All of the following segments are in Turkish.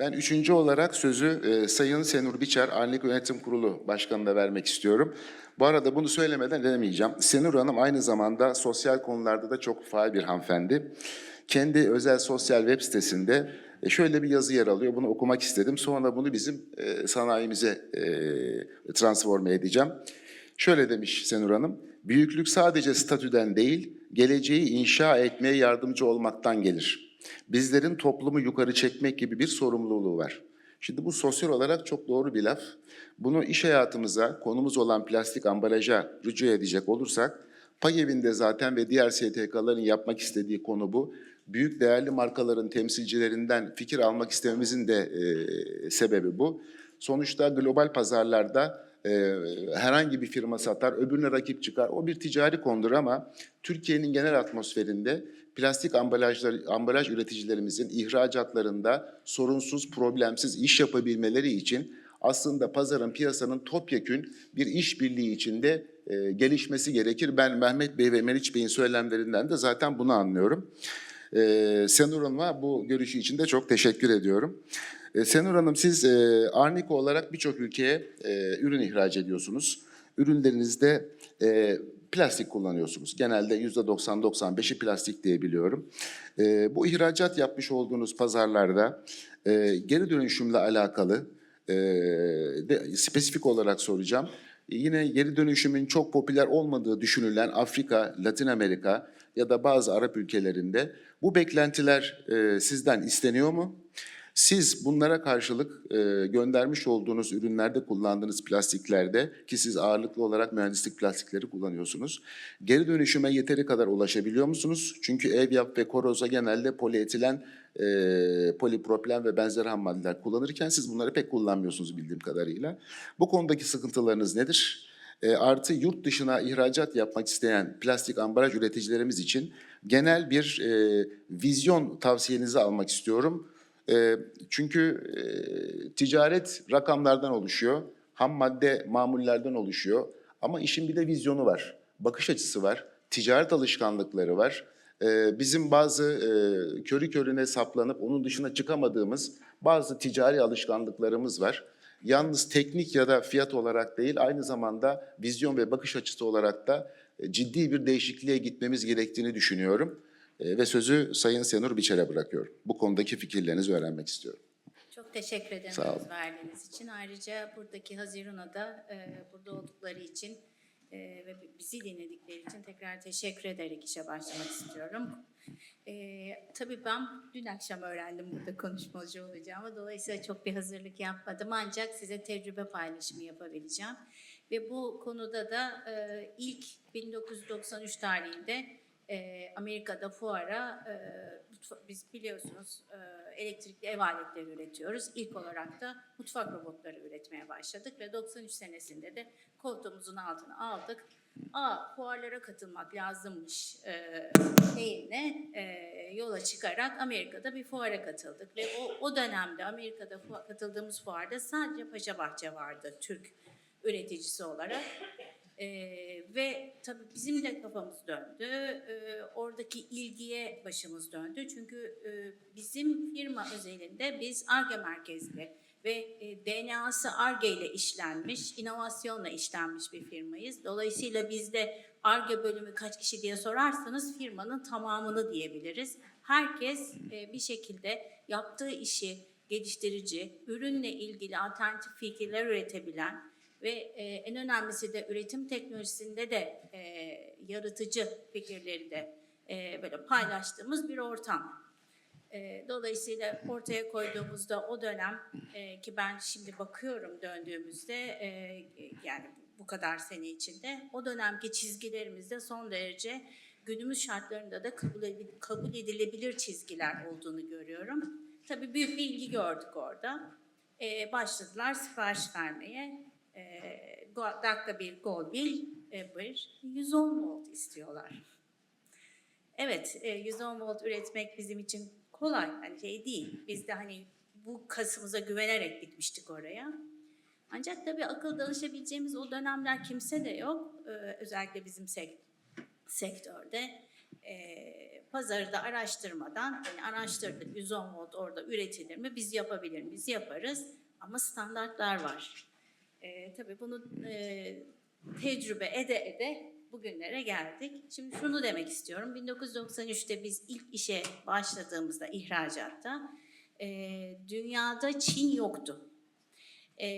Ben üçüncü olarak sözü e, Sayın Senur Biçer, Arnik Yönetim Kurulu Başkanı'na vermek istiyorum. Bu arada bunu söylemeden edemeyeceğim. Senur Hanım aynı zamanda sosyal konularda da çok faal bir hanımefendi. Kendi özel sosyal web sitesinde e, şöyle bir yazı yer alıyor. Bunu okumak istedim. Sonra bunu bizim e, sanayimize e, transforme edeceğim. Şöyle demiş Senur Hanım. Büyüklük sadece statüden değil, geleceği inşa etmeye yardımcı olmaktan gelir. Bizlerin toplumu yukarı çekmek gibi bir sorumluluğu var. Şimdi bu sosyal olarak çok doğru bir laf. Bunu iş hayatımıza, konumuz olan plastik ambalaja rücu edecek olursak, pay evinde zaten ve diğer STK'ların yapmak istediği konu bu. Büyük değerli markaların temsilcilerinden fikir almak istememizin de e, sebebi bu. Sonuçta global pazarlarda e, herhangi bir firma satar, öbürüne rakip çıkar. O bir ticari konudur ama Türkiye'nin genel atmosferinde plastik ambalajlar, ambalaj üreticilerimizin ihracatlarında sorunsuz, problemsiz iş yapabilmeleri için aslında pazarın, piyasanın topyekün bir işbirliği içinde e, gelişmesi gerekir. Ben Mehmet Bey ve Meriç Bey'in söylemlerinden de zaten bunu anlıyorum. E, Senur Hanım'a bu görüşü için de çok teşekkür ediyorum. E, Senur Hanım siz e, Arniko olarak birçok ülkeye e, ürün ihraç ediyorsunuz. Ürünlerinizde e, plastik kullanıyorsunuz. Genelde yüzde 90-95'i plastik diye biliyorum. E, bu ihracat yapmış olduğunuz pazarlarda e, geri dönüşümle alakalı e, de, spesifik olarak soracağım. E, Yine geri dönüşümün çok popüler olmadığı düşünülen Afrika, Latin Amerika ya da bazı Arap ülkelerinde bu beklentiler e, sizden isteniyor mu? Siz bunlara karşılık e, göndermiş olduğunuz ürünlerde kullandığınız plastiklerde ki siz ağırlıklı olarak mühendislik plastikleri kullanıyorsunuz. Geri dönüşüme yeteri kadar ulaşabiliyor musunuz? Çünkü Evyap ve Koroza genelde polietilen, e, polipropilen ve benzer ham maddeler kullanırken siz bunları pek kullanmıyorsunuz bildiğim kadarıyla. Bu konudaki sıkıntılarınız nedir? E, artı yurt dışına ihracat yapmak isteyen plastik ambalaj üreticilerimiz için genel bir e, vizyon tavsiyenizi almak istiyorum. E, çünkü e, ticaret rakamlardan oluşuyor, ham madde mamullerden oluşuyor ama işin bir de vizyonu var, bakış açısı var, ticaret alışkanlıkları var. E, bizim bazı e, körü körüne saplanıp onun dışına çıkamadığımız bazı ticari alışkanlıklarımız var. Yalnız teknik ya da fiyat olarak değil, aynı zamanda vizyon ve bakış açısı olarak da e, ciddi bir değişikliğe gitmemiz gerektiğini düşünüyorum. E, Ve sözü Sayın Senur Biçer'e bırakıyorum. Bu konudaki fikirlerinizi öğrenmek istiyorum. Çok teşekkür ederim Sağ olun. verdiğiniz için. Ayrıca buradaki Haziran'a da e, burada oldukları için e, ve bizi dinledikleri için tekrar teşekkür ederek işe başlamak istiyorum. E, tabii ben dün akşam öğrendim burada konuşmacı olacağımı. Dolayısıyla çok bir hazırlık yapmadım. Ancak size tecrübe paylaşımı yapabileceğim. Ve bu konuda da e, ilk 1993 tarihinde e, Amerika'da fuara e, biz biliyorsunuz e, elektrikli ev aletleri üretiyoruz. İlk olarak da mutfak robotları üretmeye başladık ve 93 senesinde de koltuğumuzun altına aldık. Aa fuarlara katılmak lazımmış e, şeyine e, yola çıkarak Amerika'da bir fuara katıldık ve o, o dönemde Amerika'da fu- katıldığımız fuarda sadece Paşabahçe vardı Türk üreticisi olarak. Ee, ve tabii bizim de kafamız döndü. Ee, oradaki ilgiye başımız döndü. Çünkü e, bizim firma özelinde biz ARGE merkezli ve e, DNA'sı ARGE ile işlenmiş, inovasyonla işlenmiş bir firmayız. Dolayısıyla bizde ARGE bölümü kaç kişi diye sorarsanız firmanın tamamını diyebiliriz. Herkes e, bir şekilde yaptığı işi geliştirici, ürünle ilgili alternatif fikirler üretebilen ve e, en önemlisi de üretim teknolojisinde de e, yaratıcı fikirleri de e, böyle paylaştığımız bir ortam. E, dolayısıyla ortaya koyduğumuzda o dönem e, ki ben şimdi bakıyorum döndüğümüzde e, yani bu kadar sene içinde o dönemki çizgilerimizde son derece günümüz şartlarında da kabul, kabul edilebilir çizgiler olduğunu görüyorum. Tabii büyük bir ilgi gördük orada. E, başladılar sipariş vermeye. E, go- dakika bir gol bir, e, bir 110 volt istiyorlar. Evet, e, 110 volt üretmek bizim için kolay, hani şey değil. Biz de hani bu kasımıza güvenerek gitmiştik oraya. Ancak tabii akıl danışabileceğimiz o dönemler kimse de yok. Ee, özellikle bizim sek- sektörde. Ee, pazarı da araştırmadan, yani araştırdık 110 volt orada üretilir mi, biz yapabilir miyiz, yaparız ama standartlar var. E, tabii bunu e, tecrübe ede ede bugünlere geldik. Şimdi şunu demek istiyorum. 1993'te biz ilk işe başladığımızda ihracatta e, dünyada Çin yoktu. E,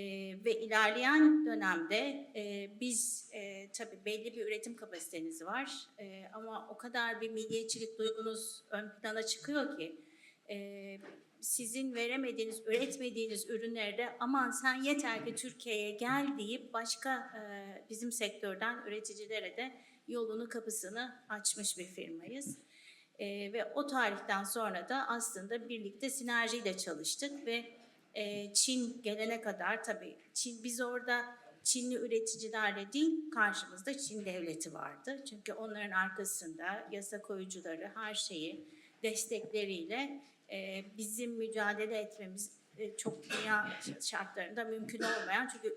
ve ilerleyen dönemde e, biz e, tabii belli bir üretim kapasiteniz var E, ama o kadar bir milliyetçilik duygunuz ön plana çıkıyor ki e, sizin veremediğiniz, üretmediğiniz ürünleri de aman sen yeter ki Türkiye'ye gel deyip başka e, bizim sektörden üreticilere de yolunu kapısını açmış bir firmayız. E, ve o tarihten sonra da aslında birlikte sinerjiyle çalıştık ve e, Çin gelene kadar tabii Çin biz orada Çinli üreticilerle değil karşımızda Çin devleti vardı. Çünkü onların arkasında yasa koyucuları her şeyi destekleriyle e, bizim mücadele etmemiz e, çok dünya şartlarında mümkün olmayan çünkü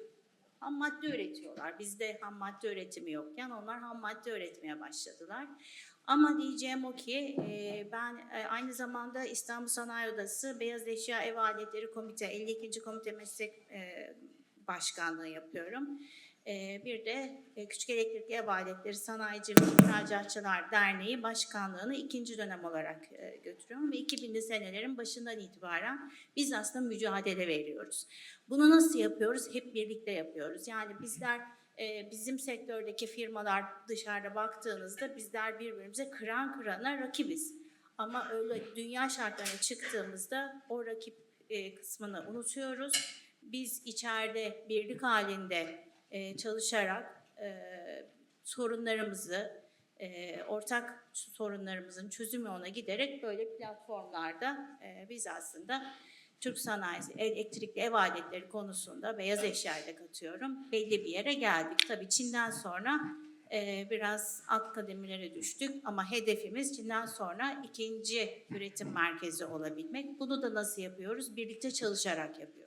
ham madde üretiyorlar. Bizde ham madde üretimi yokken onlar ham madde üretmeye başladılar. Ama diyeceğim o ki e, ben e, aynı zamanda İstanbul Sanayi Odası Beyaz Eşya Ev Aletleri Komite 52. Komite Meslek e, Başkanlığı yapıyorum. E, bir de e, Küçük Elektrikli Ev Aletleri Sanayici ve İhracatçılar Derneği Başkanlığı'nı ikinci dönem olarak e, götürüyorum. Ve 2000'li senelerin başından itibaren biz aslında mücadele veriyoruz. Bunu nasıl yapıyoruz? Hep birlikte yapıyoruz. Yani bizler e, bizim sektördeki firmalar dışarıda baktığınızda bizler birbirimize kıran kırana rakibiz. Ama öyle dünya şartlarına çıktığımızda o rakip kısmını unutuyoruz. Biz içeride birlik halinde e, çalışarak e, sorunlarımızı, e, ortak sorunlarımızın çözüm yoluna giderek böyle platformlarda e, biz aslında Türk sanayisi, elektrikli ev aletleri konusunda beyaz eşyayı da katıyorum. Belli bir yere geldik. Tabii Çin'den sonra e, biraz alt kademelere düştük ama hedefimiz Çin'den sonra ikinci üretim merkezi olabilmek. Bunu da nasıl yapıyoruz? Birlikte çalışarak yapıyoruz.